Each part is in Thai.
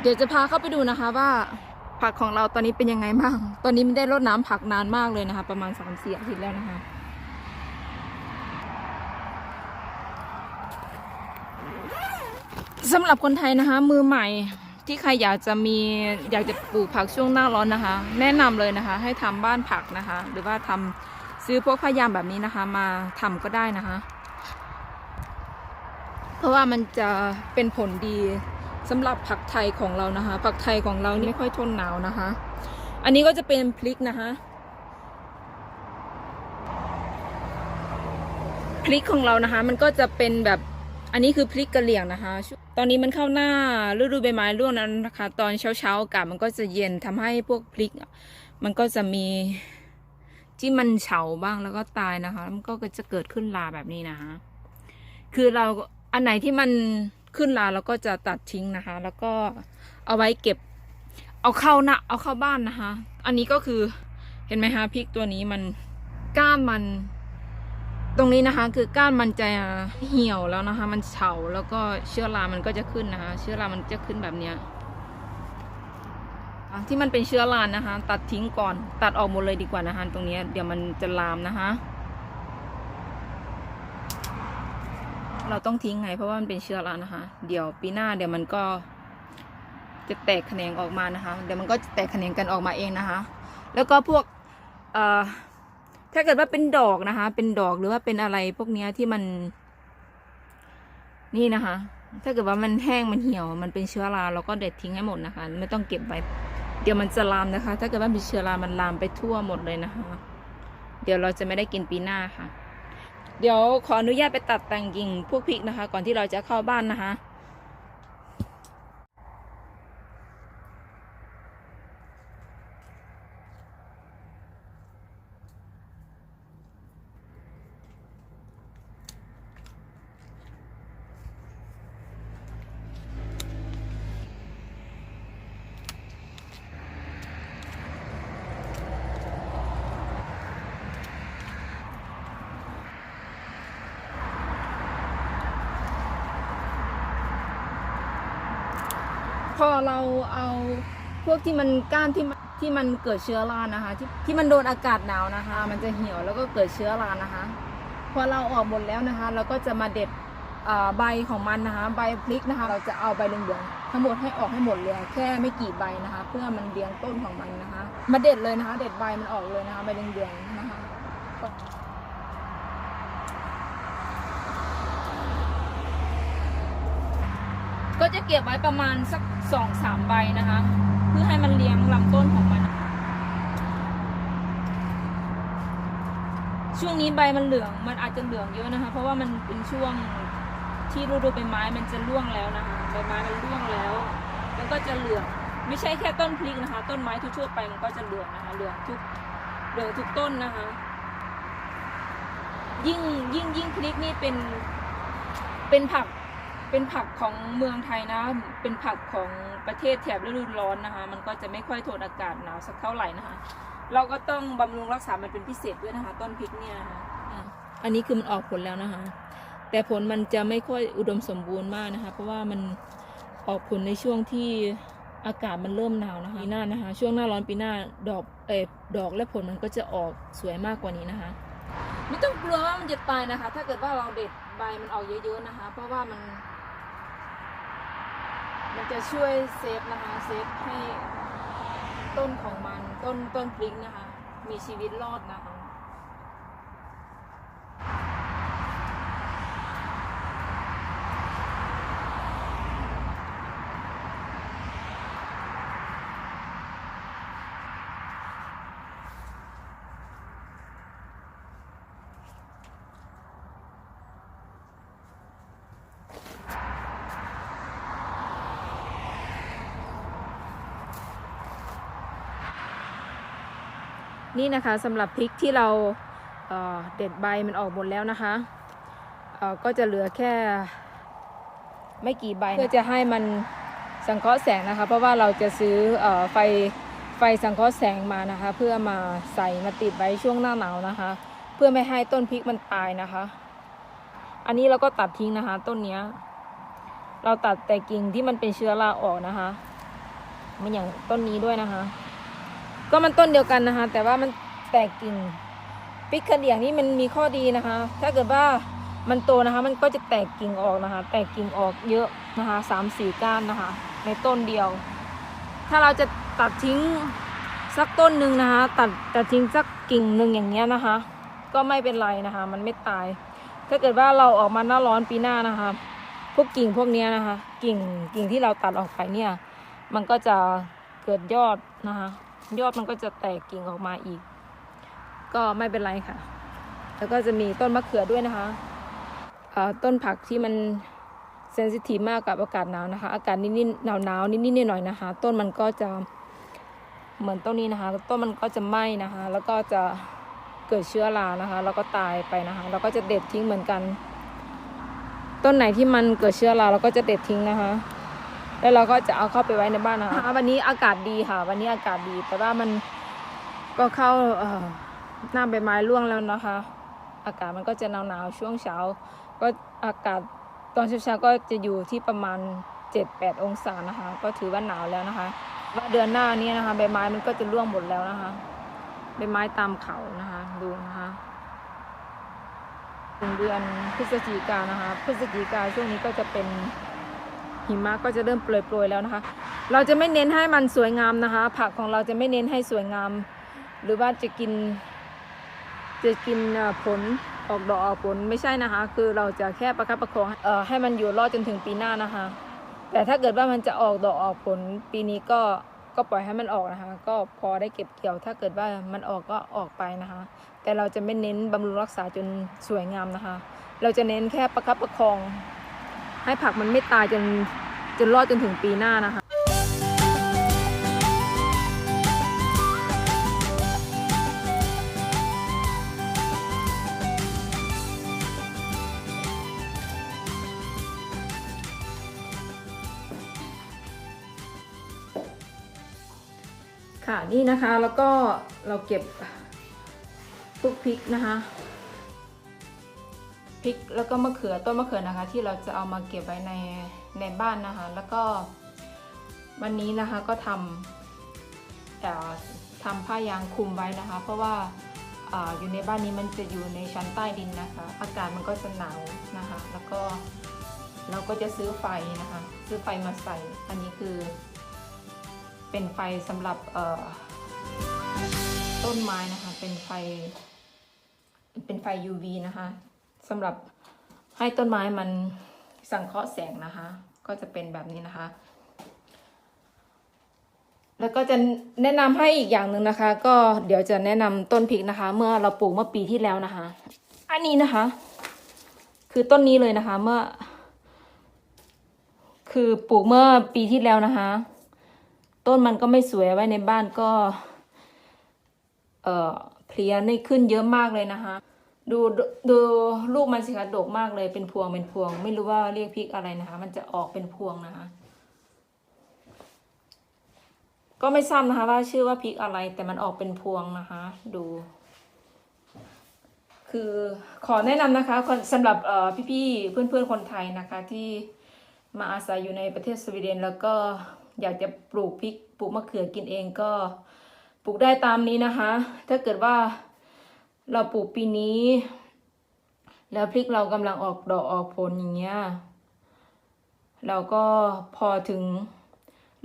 เดี๋ยวจะพาเข้าไปดูนะคะว่าผักของเราตอนนี้เป็นยังไงบ้าง ตอนนี้ไม่ได้รดน้ำผักนานมากเลยนะคะ ประมาณสามสี่อาทิตย์แล้วนะคะสำหรับคนไทยนะคะ มือใหม่ที่ใครอยากจะมีอยากจะปลูกผักช่วงหน้าร้อนนะคะ แนะนำเลยนะคะ ให้ทำบ้านผักนะคะ หรือว่าทำซื้อพวกพยามแบบนี้นะคะ มาทำก็ได้นะคะ เพราะว่ามันจะเป็นผลดี สำหรับผักไทยของเรานะคะ ผักไทยของเรานี่ไม่ค่อยทนหนาวนะคะ อันนี้ก็จะเป็นพริกนะคะ พริกของเรานะคะ มันก็จะเป็นแบบอันนี้คือพริกกะเหรี่ยงนะคะ ตอนนี้มันเข้าหน้าฤดูใบไม้ร่วงนั้นนะคะ ตอนเช้าๆอากาศมันก็จะเย็นทำให้พวกพริก มันก็จะมีที่มันเฉาบ้างแล้วก็ตายนะคะ มันก็จะเกิดขึ้นลาแบบนี้นะคะ คือเราอันไหนที่มัน ขึ้นลาเราก็จะตัดทิ้งนะคะ แล้วก็เอาไว้เก็บ เอาเข้านะเอาเข้าบ้านนะคะ อันนี้ก็คือเห็นไหมคะพริกตัวนี้มันก้านมัน ตรงนี้นะคะ คือก้านมันจะเหี่ยวแล้วนะคะ มันเฉาแล้วก็เชื้อรามันก็จะขึ้นนะคะ เชื้อรามันจะขึ้นแบบเนี้ยที่มันเป็นเชื้อรานะคะ ตัดทิ้งก่อนตัดออกหมดเลยดีกว่านะคะ ตรงนี้เดี๋ยวมันจะลามนะคะ เราต้องทิ้งไง เพราะว่ามันเป็นเชื้อรานะคะ เดี๋ยวปีหน้าเดี๋ยวมันก็ จะแตกแขนงออกมานะคะ เดี๋ยวมันก็จะแตกแขนงกันออกมาเองนะคะ แล้วก็พวกเอ่อถ้าเกิดว่าเป็นดอกนะคะ เป็นดอกหรือว่าเป็นอะไรพวกเนี้ยที่มัน นี่นะคะ ถ้าเกิดว่ามันแห้งมันเหี่ยว มันเป็นเชื้อราเราก็เด็ดทิ้งให้หมดนะคะ ไม่ต้องเก็บไว้เดี๋ยวมันจะลามนะคะ ถ้าเกิดว่ามีเชื้อรามันลามไปทั่วหมดเลยนะคะ เดี๋ยวเราจะไม่ได้กินปีหน้าค่ะ เดี๋ยวขออนุญาตไปตัดแต่งกิ่งพวกพริกนะคะ ก่อนที่เราจะเข้าบ้านนะคะ พอเราเอาพวกที่มันก้านที่มันที่มันเกิดเชื้อรานะคะ ที่ที่มันโดนอากาศหนาวนะคะ มันจะเหี่ยวแล้วก็เกิดเชื้อรานะคะ พอเราออกหมดแล้วนะคะ เราก็จะมาเด็ดใบของมันนะคะ ใบพริกนะคะ เราจะเอาใบเหลืองๆทั้งหมดให้ออกให้หมดเลยแค่ไม่กี่ใบนะคะ เพื่อมันเลี้ยงต้นของมันนะคะ มาเด็ดเลยนะคะ เด็ดใบมันออกเลยนะคะใบเหลืองๆนะคะ ก็จะเก็บไว้ประมาณสักสองสามใบนะคะ เพื่อให้มันเลี้ยงลำต้นของมัน ช่วงนี้ใบมันเหลืองมันอาจจะเหลืองเยอะนะคะ เพราะว่ามันเป็นช่วงที่ฤดูใบไม้มันจะร่วงแล้วนะคะใบไม้มันร่วงแล้วมันก็จะเหลืองไม่ใช่แค่ต้นพริกนะคะ ต้นไม้ทั่วๆไปมันก็จะเหลืองนะคะเหลืองทุกเหลืองทุกต้นนะคะ ยิ่งยิ่งยิ่งพริกนี่เป็นเป็นผัก เป็นผักของเมืองไทยนะ เป็นผักของประเทศแถบฤดูร้อนนะคะ มันก็จะไม่ค่อยทนอากาศหนาวสักเท่าไหร่นะคะ เราก็ต้องบำรุงรักษา มันเป็นพิเศษด้วยนะคะ ต้นพริกเนี่ยนะคะอะอันนี้คือมันออกผลแล้วนะคะ แต่ผลมันจะไม่ค่อยอุดมสมบูรณ์มากนะคะ เพราะว่ามันออกผลในช่วงที่อากาศมันเริ่มหนาวนะคะปีหน้านะคะ ช่วงหน้าร้อนปีหน้าดอกเออดอกและผลมันก็จะออกสวยมากกว่านี้นะคะ ไม่ต้องกลัวว่ามันจะตายนะคะ ถ้าเกิดว่าเราเด็ดใบมันออกเยอะๆนะคะ เพราะว่ามัน มันจะช่วยเซฟนะคะเซฟให้ต้นของมันต้นต้นพริกนะคะ มีชีวิตรอดนะคะ นี่นะคะสำหรับพริกที่เราเเด็ดใบมันออกหมดแล้วนะคะก็จะเหลือแค่ไม่กี่ใบเพื่อจะให้มันสังเคราะห์แสงนะคะ เพราะว่าเราจะซื้อออไฟไฟสังเคราะห์แสงมานะคะ เพื่อมาใส่มาติดไว้ช่วงหน้าหนาวนะคะ เพื่อไม่ให้ต้นพริกมันตายนะคะ อันนี้เราก็ตัดทิ้งนะคะ ต้นเนี้ยเราตัดแต่กิ่งที่มันเป็นเชื้อราออกนะคะมันอย่างต้นนี้ด้วยนะคะ ก็มันต้นเดียวกันนะคะ แต่ว่ามันแตกกิ่งพริกกระเหลี่ยงนี่มันมีข้อดีนะคะ ถ้าเกิดว่ามันโตนะคะ มันก็จะแตกกิ่งออกนะคะ แตกกิ่งออกเยอะนะคะสามสี่ก้านนะคะ ในต้นเดียว ถ้าเราจะตัดทิ้งสักต้นหนึ่งนะคะ ตัดตัดทิ้งสักกิ่งหนึ่งอย่างเงี้ยนะคะ ก็ไม่เป็นไรนะคะ มันไม่ตาย ถ้าเกิดว่าเราออกมาหน้าร้อนปีหน้านะคะ พวกกิ่งพวกเนี้ยนะคะ กิ่งกิ่งที่เราตัดออกไปเนี่ย มันก็จะเกิดยอดนะคะ ยอดมันก็จะแตกกิ่งออกมาอีก ก็ไม่เป็นไรค่ะ แล้วก็จะมีต้นมะเขือด้วยนะคะต้นผักที่มันเซนซิทีฟมากกับอากาศหนาวนะคะ อากาศนิดๆหนาวหนาวๆนิดๆหน่อยๆนะคะ ต้นมันก็จะเหมือนต้นนี้นะคะ ต้นมันก็จะไหม้นะคะ แล้วก็จะเกิดเชื้อรานะคะ แล้วก็ตายไปนะคะเราก็จะเด็ดทิ้งเหมือนกัน ต้นไหนที่มันเกิดเชื้อราเราก็จะเด็ดทิ้งนะคะ แล้วเราก็จะเอาเข้าไปไว้ในบ้านนะคะวันนี้อากาศดีค่ะ วันนี้อากาศดี แต่ว่ามันก็เข้าหน้าใบไม้ร่วงแล้วนะคะ อากาศมันก็จะหนาวๆช่วงเช้า ก็อากาศตอนเช้าๆก็จะอยู่ที่ประมาณ 7-8 องศานะคะ ก็ถือว่าหนาวแล้วนะคะว่าเดือนหน้านี้นะคะ ใบไม้มันก็จะร่วงหมดแล้วนะคะใบไม้ตามเขานะคะ ดูนะคะถึงเดือนพฤศจิกานะคะ พฤศจิกาช่วงนี้ก็จะเป็น หิมะก็จะเริ่มโปรยๆแล้วนะคะ เราจะไม่เน้นให้มันสวยงามนะคะ ผักของเราจะไม่เน้นให้สวยงาม หรือว่าจะกิน จะกินผลออกดอกออกผลไม่ใช่นะคะ คือเราจะแค่ประคับประคองเอ่อให้มันอยู่รอดจนถึงปีหน้านะคะ แต่ถ้าเกิดว่ามันจะออกดอกออกผลปีนี้ก็ก็ปล่อยให้มันออกนะคะ ก็พอได้เก็บเกี่ยว ถ้าเกิดว่ามันออกก็ออกไปนะคะ แต่เราจะไม่เน้นบำรุงรักษาจนสวยงามนะคะ เราจะเน้นแค่ประคับประคอง ให้ผักมันไม่ตายจนจนรอดจนถึงปีหน้านะคะค่ะนี่นะคะแล้วก็เราเก็บพวกพริกนะคะ พริกแล้วก็มะเขือต้นมะเขือนะคะ ที่เราจะเอามาเก็บไว้ในในบ้านนะคะ แล้วก็วันนี้นะคะก็ทำเอ่อทำผ้ายางคลุมไว้นะคะ เพราะว่าออยู่ในบ้านนี้มันจะอยู่ในชั้นใต้ดินนะคะ อากาศมันก็จะหนาวนะคะ แล้วก็เราก็จะซื้อไฟนะคะ ซื้อไฟมาใส่ อันนี้คือเป็นไฟสำหรับเอ่อต้นไม้นะคะ เป็นไฟ เป็นไฟ UV นะคะ สำหรับให้ต้นไม้มันสังเคราะห์แสงนะคะ ก็จะเป็นแบบนี้นะคะ แล้วก็จะแนะนำให้อีกอย่างหนึ่งนะคะ ก็เดี๋ยวจะแนะนำต้นพริกนะคะ เมื่อเราปลูกเมื่อปีที่แล้วนะคะ อันนี้นะคะ คือต้นนี้เลยนะคะ เมื่อ คือปลูกเมื่อปีที่แล้วนะคะ ต้นมันก็ไม่สวยไว้ในบ้านก็ เอ่อเพลียนี่ขึ้นเยอะมากเลยนะคะ ดูดูลูกมันสิคะดกมากเลยเป็นพวงเป็นพวง ไม่รู้ว่าเรียกพริกอะไรนะคะ มันจะออกเป็นพวงนะคะ ก็ไม่ทราบนะคะ ว่าชื่อว่าพริกอะไร แต่มันออกเป็นพวงนะคะ ดู คือขอแนะนำนะคะสำหรับเอ่พี่ๆเพื่อนๆคนไทยนะคะ ที่มาอาศัยอยู่ในประเทศสวีเดน แล้วก็อยากจะปลูกพริกปลูกมะเขือกินเองก็ปลูกได้ตามนี้นะคะ ถ้าเกิดว่า เราปลูกปีนี้ แล้วพริกเรากำลังออกดอกออกผลอย่างเงี้ยเราก็พอถึง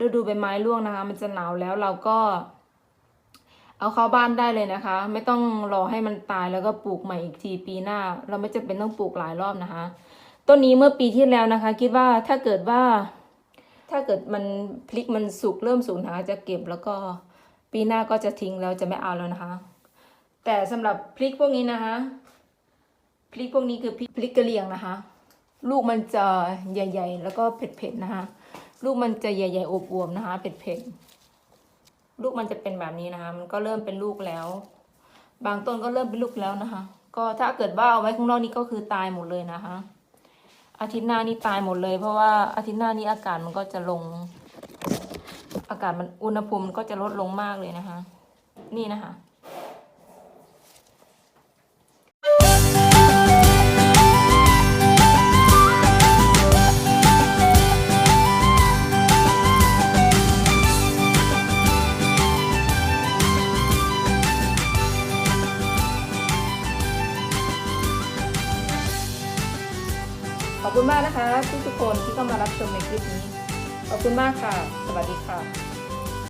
ฤดูใบไม้ร่วงนะคะ มันจะหนาวแล้วเราก็ เอาเข้าบ้านได้เลยนะคะ ไม่ต้องรอให้มันตายแล้วก็ปลูกใหม่อีกทีปีหน้า เราไม่จำเป็นต้องปลูกหลายรอบนะคะ ต้นนี้เมื่อปีที่แล้วนะคะ คิดว่าถ้าเกิดว่า ถ้าเกิดมันพลิกมันสุกเริ่มสูญหายจะเก็บแล้วก็ปีหน้าก็จะทิ้งแล้วจะไม่เอาแล้วนะคะ แต่สำหรับพริกพวกนี้นะคะ พริกพวกนี้คือพริกพริกกะเหรี่ยงนะคะ ลูกมันจะใหญ่ ๆ แล้วก็เผ็ดๆนะคะ ลูกมันจะใหญ่ๆอวบๆนะคะเผ็ดๆลูกมันจะเป็นแบบนี้นะคะ มันก็เริ่มเป็นลูกแล้ว บางต้นก็เริ่มเป็นลูกแล้วนะคะ ก็ถ้าเกิดว่าเอาไว้ข้างนอกนี่ก็คือตายหมดเลยนะคะ อาทิตย์หน้านี่ตายหมดเลย เพราะว่าอาทิตย์หน้านี้อากาศมันก็จะลง อากาศมันอุณหภูมิมันก็จะลดลงมากเลยนะคะ นี่นะคะ เข้ามารับชมในคลิปนี้ ขอบคุณมากค่ะ สวัสดีค่ะ